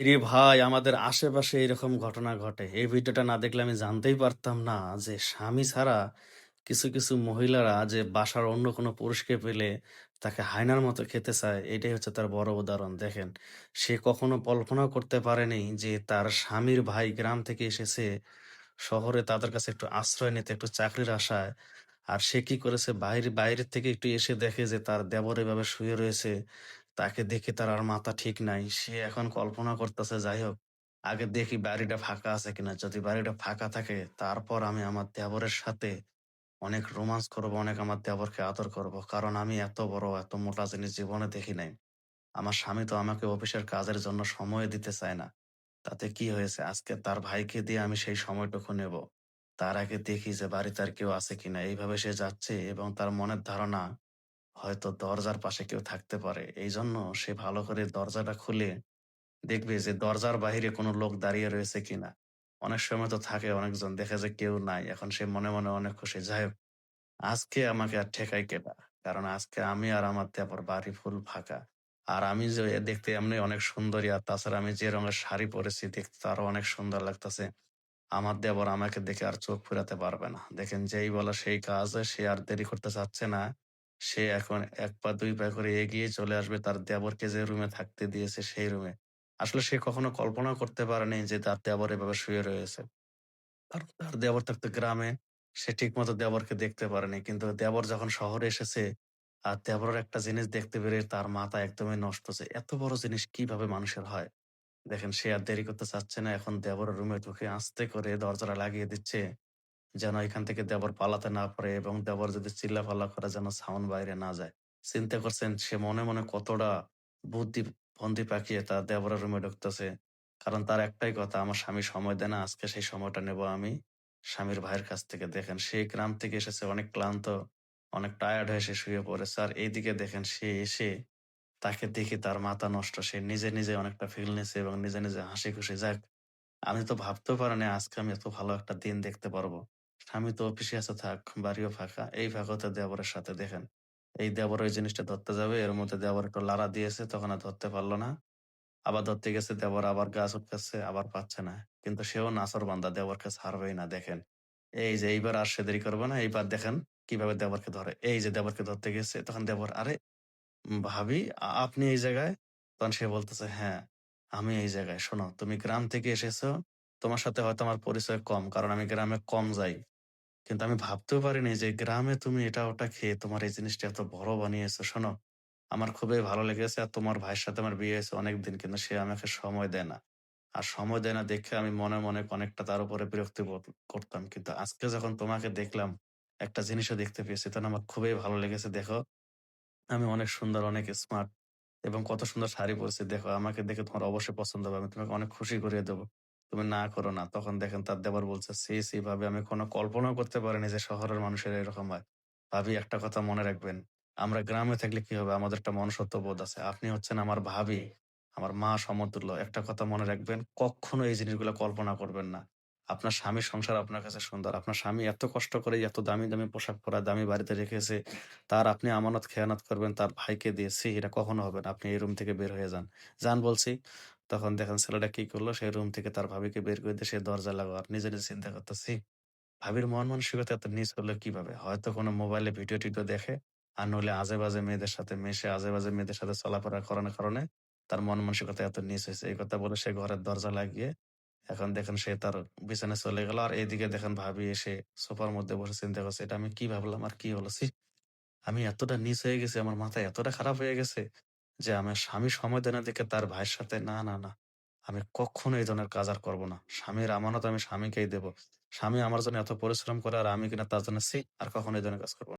রে ভাই আমাদের আশেপাশে এরকম ঘটনা ঘটে। এই ভিডিওটা না দেখলে আমি জানতেই পারতাম না যে স্বামী ছাড়া কিছু, কিছু মহিলারা যে বাসার অন্য কোনো পুরুষকে পেলে তাকে হায়নার মতো খেতে চায়, এটাই হচ্ছে তার বড় উদাহরণ। দেখেন, সে কখনো কল্পনাও করতে পারেনি যে তার স্বামীর ভাই গ্রাম থেকে এসেছে শহরে তাদের কাছে একটু আশ্রয় নিতে, একটু চাকরির আশায়। আর সে কি করেছে বাইরে বাইরের থেকে একটু এসে দেখে যে তার দেবর এভাবে শুয়ে রয়েছে। তাকে দেখে তার আর মাথা ঠিক নাই। সে এখন কল্পনা করতেছে যাই হোক, আগে দেখি বাড়িটা ফাঁকা আছে কিনা। যদি বাড়িটা ফাঁকা থাকে তারপর আমি আমার দেবরের সাথে অনেক রোমান্স করব, অনেক আমার দেবরকে আদর করব। কারণ আমি এত বড়, এত মোটা জিনিস জীবনে দেখি নাই। আমার স্বামী তো আমাকে অফিসের কাজের জন্য সময় দিতে চায় না। তাতে কি হয়েছে? আজকে তার ভাইকে দিয়ে আমি সেই সময়টুকু নেব। তার আগে দেখি যে বাড়িতে আর কেউ আছে কিনা। এইভাবে সে যাচ্ছে এবং তার মনের ধারণা হয়তো দরজার পাশে কেউ থাকতে পারে। এইজন্য সে ভালো করে দরজাটা খুলে দেখবে যে দরজার বাহিরে কোনো লোক দাঁড়িয়ে রয়েছে কিনা। অনেক সময় তো থাকে অনেকজন দেখে যে কেউ নাই। এখন সে মনে, মনে অনেক খুশি। যাই হোক, আজকে আমাকে আর ঠেকায় কেডা? কারণ আজকে আমি আর আমার দেবর বাড়ি ফুল ফাঁকা। আর আমি যে দেখতে এমনি অনেক সুন্দরী আর তাছাড়া আমি যে রঙের শাড়ি পরেছি দেখতে আরও অনেক সুন্দর লাগতেছে। আমার দেবর আমাকে দেখে আর চোখ ফেরাতে পারবে না। দেখেন যেই বলা সেই কাজ, সে আর দেরি করতে চাচ্ছে না। সে এখন এক পা দুই পা করে এগিয়ে চলে আসবে তার দেবরকে যে রুমে থাকতে দিয়েছে সেই রুমে। আসলে সে কখনো কল্পনা করতে পারেনি যে তার দেবর এভাবে শুয়ে রয়েছে। কারণ তার দেবর থাকতো গ্রামে। সে ঠিক মতো দেবরকে দেখতে পারেনি। কিন্তু দেবর যখন শহরে এসেছে, আর দেবরের একটা জিনিস দেখতে পেরে তার মাথা একদমই নষ্ট হচ্ছে এত বড় জিনিস কীভাবে মানুষের হয়? দেখেন সে আর দেরি করতে চাচ্ছে না। এখন দেবরের রুমে ঢুকে আস্তে করে দরজাটা লাগিয়ে দিচ্ছে। যেন এখান থেকে দেবর পালাতে না পারে এবং দেবর যদি চিল্লাপাল্লা করে যেন সাউন্ড বাইরে না যায়। চিন্তা করছেন সে মনে, মনে কতটা বুদ্ধি বন্দি পাকিয়ে তার দেবরের রুমে ঢুকতেছে। কারণ তার একটাই কথা আমার স্বামী সময় দেয় না। আজকে সেই সময়টা নেব আমি স্বামীর ভাইয়ের কাছ থেকে। দেখেন সেই গ্রাম থেকে এসেছে অনেক ক্লান্ত, অনেক টায়ার্ড হয়ে সে শুয়ে পড়েছে। আর এইদিকে দেখেন সে এসে তাকে দেখে তার মাথা নষ্ট। সে নিজে, নিজে অনেকটা ফিল নিছে এবং নিজে, নিজে হাসি খুশি। যাক আমি তো ভাবতেও পারিনি আজকে আমি এত ভালো একটা দিন দেখতে পারব। স্বামী তো অফিসে আছে থাক, বাড়িও ফাঁকা। এই ফাঁকতে দেবরের সাথে দেখেন। এই দেবর ওই জিনিসটা ধরতে যাবে, এর মধ্যে দেবর একটু লাড়া দিয়েছে, তখন আর ধরতে পারল না। আবার ধরতে গেছে দেবর আবার গা চুলকাচ্ছে, আবার পাচ্ছে না। কিন্তু সেও নাচর নাছোড়বান্দা, দেবরকে ছাড়বেই না দেখেন। এই যে এইবার আর সে দেরি করবে না, এইবার দেখেন কীভাবে দেবরকে ধরে। এই যে দেবরকে ধরতে গেছে, তখন দেবর, "আরে ভাবি আপনি এই জায়গায়?" তখন সে বলতেছে, "হ্যাঁ, আমি এই জায়গায়। শোনো তুমি গ্রাম থেকে এসেছ, তোমার সাথে হয়তো আমার পরিচয় কম, কারণ আমি গ্রামে কম যাই। কিন্তু আমি ভাবতেও পারিনি যে গ্রামে তুমি এটা ওটা খেয়ে তোমার এই জিনিসটা এত বড় বানিয়েছো। শোনো, আমার খুবই ভালো লেগেছে আর তোমার ভাইয়ের সাথে আমার বিয়ে হয়েছে অনেকদিন কিন্তু সে আমাকে সময় দেয় না। আর সময় দেয় না দেখে আমি মনে, মনে অনেকটা তার উপরে বিরক্তি করতাম। কিন্তু আজকে যখন তোমাকে দেখলাম, একটা জিনিসও দেখতে পেয়েছি তখন আমার খুবই ভালো লেগেছে। দেখো আমি অনেক সুন্দর, অনেক স্মার্ট এবং কত সুন্দর শাড়ি পরেছি। দেখো আমাকে দেখে তোমার অবশ্যই পছন্দ হবে। আমি তোমাকে অনেক খুশি করিয়ে দেব। তুমি না করো না। তখন দেখেন তার দেবর বলছে, "ছি, ছি ভাবি আমি কোনো কল্পনাও করতে পারিনি যে শহরের মানুষেরা এরকম হয়। ভাবি একটা কথা মনে রাখবেন, আমরা গ্রামে থাকলে কি হবে? আমাদের একটা মনুষ্যত্ববোধ আছে। আপনি হচ্ছেন আমার ভাবি, আমার মা সমতুল্য। একটা কথা মনে রাখবেন, কক্ষনো এই জিনিসগুলা কল্পনা করবেন না। আপনার স্বামীর সংসার আপনার কাছে সুন্দর। আপনার স্বামী এত কষ্ট করে এত দামি, দামি পোশাক পরা, দামি বাড়িতে রেখেছে। তার আপনি আমানত খেয়ানত করবেন তার ভাইকে দিয়ে। ছি এটা কখনো হবে না। আপনি এই রুম থেকে বের হয়ে যান। যান বলছি। তখন দেখেন ছেলেটা কি করল? সে রুম থেকে তার ভাবিকে বের করে দিয়ে সে দরজা লাগাও। আর নিজে, নিজে চিন্তা করতেছি, ভাবির মন মানসিকতা এত নিচ হলো কীভাবে? হয়তো কোনো মোবাইলে ভিডিও-টিডিও দেখে, আর নইলে আজে-বাজে মেয়েদের সাথে মেশে, আজে-বাজে মেয়েদের সাথে চলাফেরা করানোর কারণে তার মন মানসিকতা এত নিচ হইছে। এই কথা বলে সে ঘরের দরজা লাগিয়ে এখন দেখেন সে তার বিছানায় চলে গেল। আর এইদিকে দেখেন ভাবি এসে সোফার মধ্যে বসে চিন্তা করছে, "এটা আমি কি ভাবলাম আর কি হলো? আমি এতটা নিচ হয়ে গেছি, আমার মাথা এতটা খারাপ হয়ে গেছে যে আমার স্বামী সময় দেয় না দেখে তার ভাইয়ের সাথে না, না, না। আমি কখনো এই ধরনের কাজ আর করব না। স্বামীর আমানত আমি স্বামীকেই দেব। স্বামী আমার জন্য এত পরিশ্রম করে আর আমি কিনা তার জন্য ছি! আর কখনো এই ধরনের কাজ করব না।